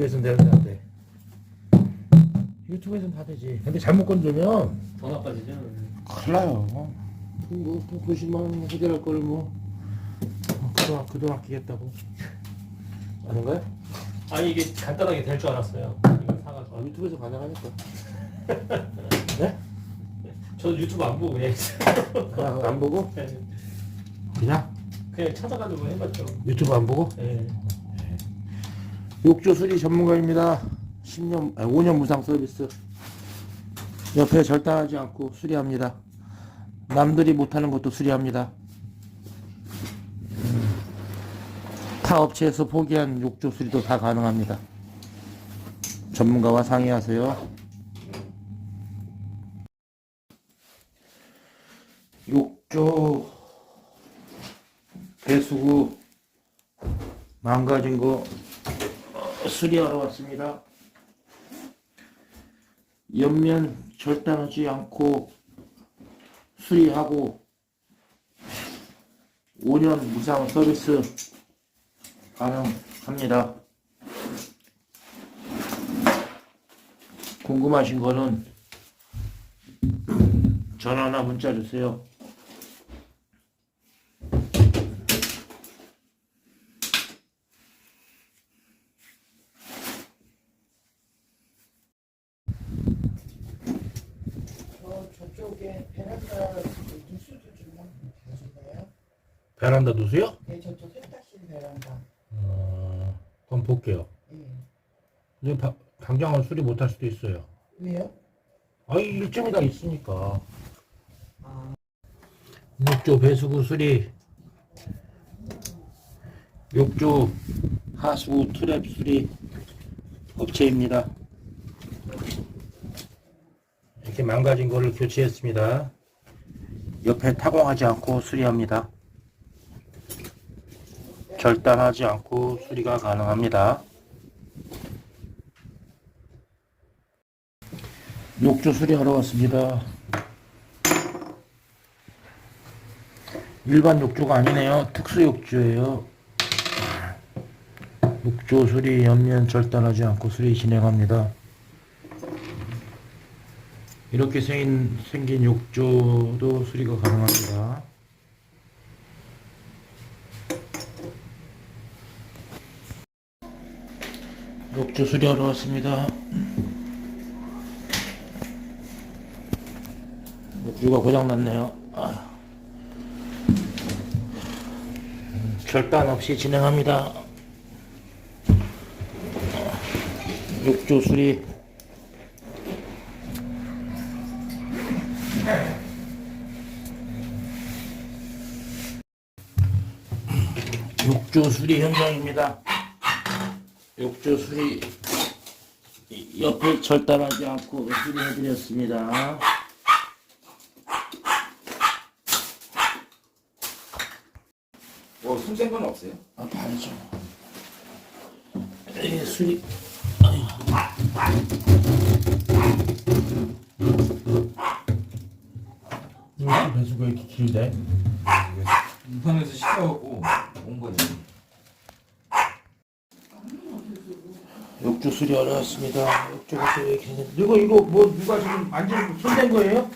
유튜브에서는 되는데 안 돼. 유튜브에서는 다 되지. 근데 잘못 건드면 더 나빠지죠. 큰일 나요. 뭐, 뭐 90만 원 해결할 거를 뭐 어, 그도 그도 아끼겠다고. 아닌가요? 아니 이게 간단하게 될 줄 알았어요. 이거 아, 사가지고. 유튜브에서 가능하니까. 네? 저도 유튜브 안 보고 그냥 아, 안 보고 그냥 그냥 찾아가지고 해봤죠. 유튜브 안 보고 예. 욕조 수리 전문가입니다. 10년, 아니 5년 무상 서비스. 옆에 절단하지 않고 수리합니다. 남들이 못하는 것도 수리합니다. 음, 타 업체에서 포기한 욕조 수리도 다 가능합니다. 전문가와 상의하세요. 욕조 배수구 망가진 거 수리하러 왔습니다. 옆면 절단하지 않고 수리하고 5년 무상 서비스 가능합니다. 궁금하신 거는 전화나 문자 주세요. 쪽에 베란다 좀 보실까요? 베란다 누수요? 네, 저쪽 세탁실 베란다. 어, 그럼 볼게요. 예. 근데 바- 당장은 수리 못할 수도 있어요. 왜요? 아니 일정이 다 있으니까. 아, 욕조 배수구 수리, 욕조 하수 트랩 수리 업체입니다. 이렇게 망가진 거를 교체했습니다. 옆에 타공하지 않고 수리합니다. 절단하지 않고 수리가 가능합니다. 욕조 수리하러 왔습니다. 일반 욕조가 아니네요. 특수 욕조예요. 욕조 수리 옆면 절단하지 않고 수리 진행합니다. 이렇게 생긴, 생긴 욕조도 수리가 가능합니다. 욕조 수리하러 왔습니다. 욕조가 고장났네요. 아. 절단 없이 진행합니다. 욕조 수리 욕조 수리 현장입니다. 욕조 수리 옆에 절단하지 않고 수리해드렸습니다. 뭐 손댄 건 없어요? 아, 봐야죠. 이 수리. 아유. 이 배수가 이렇게 길대? 우선에서 시켜갖고 온 거지. 욕조 수리 어려웠습니다. 욕조가 또 이렇게 생겼 이거, 이거 뭐 누가 지금 만지고 손댄 거예요?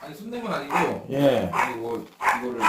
아니 손댄 건 아니고 예. 아니 뭐 이거를